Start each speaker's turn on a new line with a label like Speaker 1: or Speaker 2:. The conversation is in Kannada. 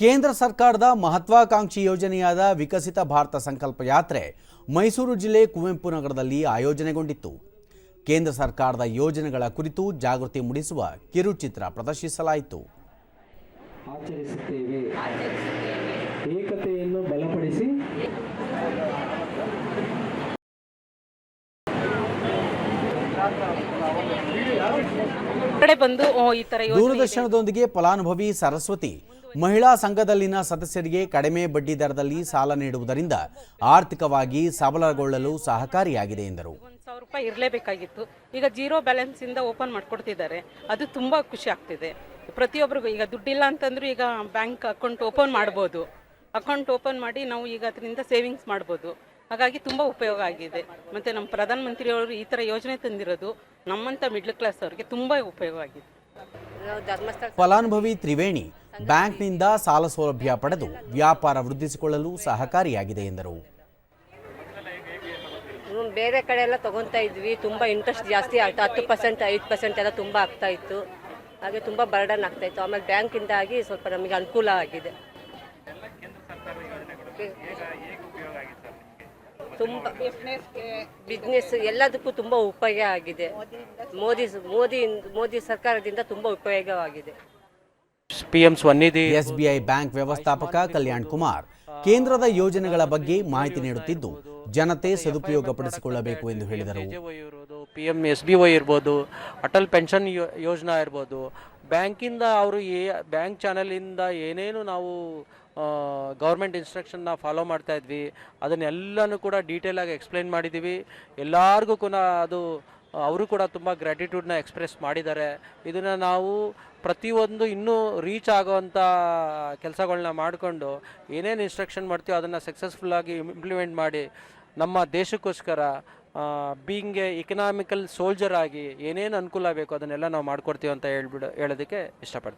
Speaker 1: ಕೇಂದ್ರ ಸರ್ಕಾರದ ಮಹತ್ವಾಕಾಂಕ್ಷಿ ಯೋಜನೆಯಾದ ವಿಕಸಿತ ಭಾರತ ಸಂಕಲ್ಪ ಯಾತ್ರೆ ಮೈಸೂರು ಜಿಲ್ಲೆ ಕುವೆಂಪು ನಗರದಲ್ಲಿ ಆಯೋಜನೆಗೊಂಡಿತ್ತು. ಕೇಂದ್ರ ಸರ್ಕಾರದ ಯೋಜನೆಗಳ ಕುರಿತು ಜಾಗೃತಿ ಮೂಡಿಸುವ ಕಿರುಚಿತ್ರ ಪ್ರದರ್ಶಿಸಲಾಯಿತು.
Speaker 2: ಏಕತೆಯನ್ನು ಬಲಪಡಿಸಿ.
Speaker 3: ಕಡೆ ಬಂದು ಈ ತರ.
Speaker 1: ದೂರದರ್ಶನದೊಂದಿಗೆ ಫಲಾನುಭವಿ ಸರಸ್ವತಿ ಮಹಿಳಾ ಸಂಘದಲ್ಲಿನ ಸದಸ್ಯರಿಗೆ ಕಡಿಮೆ ಬಡ್ಡಿ ದರದಲ್ಲಿ ಸಾಲ ನೀಡುವುದರಿಂದ ಆರ್ಥಿಕವಾಗಿ ಸಬಲಗೊಳ್ಳಲು ಸಹಕಾರಿಯಾಗಿದೆ ಎಂದರು.
Speaker 3: ಒಂದ್ ಸಾವಿರ ರೂಪಾಯಿ ಇರಲೇಬೇಕಾಗಿತ್ತು. ಈಗ ಜೀರೋ ಬ್ಯಾಲೆನ್ಸ್ ಇಂದ ಓಪನ್ ಮಾಡಿಕೊಡ್ತಿದ್ದಾರೆ. ಅದು ತುಂಬಾ ಖುಷಿ ಆಗ್ತಿದೆ. ಪ್ರತಿಯೊಬ್ಬರಿಗೂ ಈಗ ದುಡ್ಡಿಲ್ಲ ಅಂತಂದ್ರೂ ಈಗ ಬ್ಯಾಂಕ್ ಅಕೌಂಟ್ ಓಪನ್ ಮಾಡ್ಬೋದು. ಅಕೌಂಟ್ ಓಪನ್ ಮಾಡಿ ನಾವು ಈಗ ಅದರಿಂದ ಸೇವಿಂಗ್ಸ್ ಮಾಡ್ಬೋದು. ಹಾಗಾಗಿ ತುಂಬ ಉಪಯೋಗ ಆಗಿದೆ. ಮತ್ತು ನಮ್ಮ ಪ್ರಧಾನಮಂತ್ರಿಯವರು ಈ ಥರ ಯೋಜನೆ ತಂದಿರೋದು ನಮ್ಮಂಥ ಮಿಡ್ಲ್ ಕ್ಲಾಸ್ ಅವರಿಗೆ ತುಂಬ ಉಪಯೋಗ ಆಗಿದೆ.
Speaker 1: ಫಲಾನುಭವಿ ತ್ರಿವೇಣಿ ಬ್ಯಾಂಕ್ನಿಂದ ಸಾಲ ಸೌಲಭ್ಯ ಪಡೆದು ವ್ಯಾಪಾರ ವೃದ್ಧಿಸಿಕೊಳ್ಳಲು ಸಹಕಾರಿಯಾಗಿದೆ ಎಂದರು.
Speaker 4: ಬೇರೆ ಕಡೆ ಎಲ್ಲ ತಗೊತಾ ಇದ್ವಿ. ತುಂಬ ಇಂಟ್ರೆಸ್ಟ್ ಜಾಸ್ತಿ ಆಗ್ತಾ ಹತ್ತು ಪರ್ಸೆಂಟ್ ಐದು ಪರ್ಸೆಂಟ್ ಎಲ್ಲ ತುಂಬ ಆಗ್ತಾ ಇತ್ತು. ಹಾಗೆ ತುಂಬ ಬರ್ಡನ್ ಆಗ್ತಾ ಇತ್ತು. ಆಮೇಲೆ ಬ್ಯಾಂಕಿಂದಾಗಿ ಸ್ವಲ್ಪ ನಮಗೆ ಅನುಕೂಲ ಆಗಿದೆ. ತುಂಬ ಬಿಸ್ನೆಸ್ ಎಲ್ಲದಕ್ಕೂ ತುಂಬ ಉಪಯೋಗ ಆಗಿದೆ. ಮೋದಿ ಮೋದಿ ಮೋದಿ ಸರ್ಕಾರದಿಂದ ತುಂಬ ಉಪಯೋಗವಾಗಿದೆ.
Speaker 5: ಪಿಎಂ ಸ್ವನಿಧಿ
Speaker 1: ಎಸ್ಬಿಐ ಬ್ಯಾಂಕ್ ವ್ಯವಸ್ಥಾಪಕ ಕಲ್ಯಾಣ್ ಕುಮಾರ್ ಕೇಂದ್ರದ ಯೋಜನೆಗಳ ಬಗ್ಗೆ ಮಾಹಿತಿ ನೀಡುತ್ತಿದ್ದು ಜನತೆ ಸದುಪಯೋಗಪಡಿಸಿಕೊಳ್ಳಬೇಕು ಎಂದು ಹೇಳಿದರು.
Speaker 5: PM P M S B Y ಇರ್ಬೋದು ಅಟಲ್ ಪೆನ್ಷನ್ ಯೋ- ಯೋಜನಾ ಇರ್ಬೋದು ಬ್ಯಾಂಕಿಂದ ಅವರು ಏ, ಬ್ಯಾಂಕ್ ಚಾನಲಿಂದ ಏನೇನು ನಾವು ಗೌರ್ಮೆಂಟ್ ಇನ್ಸ್ಟ್ರಕ್ಷನ್ನ ಫಾಲೋ ಮಾಡ್ತಾ ಇದ್ವಿ, ಅದನ್ನೆಲ್ಲನೂ ಕೂಡ ಡೀಟೇಲಾಗಿ ಎಕ್ಸ್ಪ್ಲೈನ್ ಮಾಡಿದ್ದೀವಿ ಎಲ್ಲರಿಗೂ ಕೂಡ ಅದು, ಅವರು ಕೂಡ ತುಂಬ ಗ್ರ್ಯಾಟಿಟ್ಯೂಡ್ನ ಎಕ್ಸ್ಪ್ರೆಸ್ ಮಾಡಿದ್ದಾರೆ. ಇದನ್ನು ನಾವು ಪ್ರತಿಯೊಂದು ಇನ್ನೂ ರೀಚ್ ಆಗೋವಂಥ ಕೆಲಸಗಳನ್ನ ಮಾಡಿಕೊಂಡು, ಏನೇನು ಇನ್ಸ್ಟ್ರಕ್ಷನ್ ಮಾಡ್ತೀವೋ ಅದನ್ನು ಸಕ್ಸಸ್ಫುಲ್ಲಾಗಿ ಇಂಪ್ಲಿಮೆಂಟ್ ಮಾಡಿ, ನಮ್ಮ ದೇಶಕ್ಕೋಸ್ಕರ ಬೀಂಗ್ ಎ ಇಕನಾಮಿಕಲ್ ಸೋಲ್ಜರ್ ಆಗಿ ಏನೇನು ಅನುಕೂಲ ಬೇಕು ಅದನ್ನೆಲ್ಲ ನಾವು ಮಾಡ್ಕೊಡ್ತೀವಿ ಅಂತ ಹೇಳ್ಬಿಡ ಹೇಳೋದಕ್ಕೆ ಇಷ್ಟಪಡ್ತೀನಿ.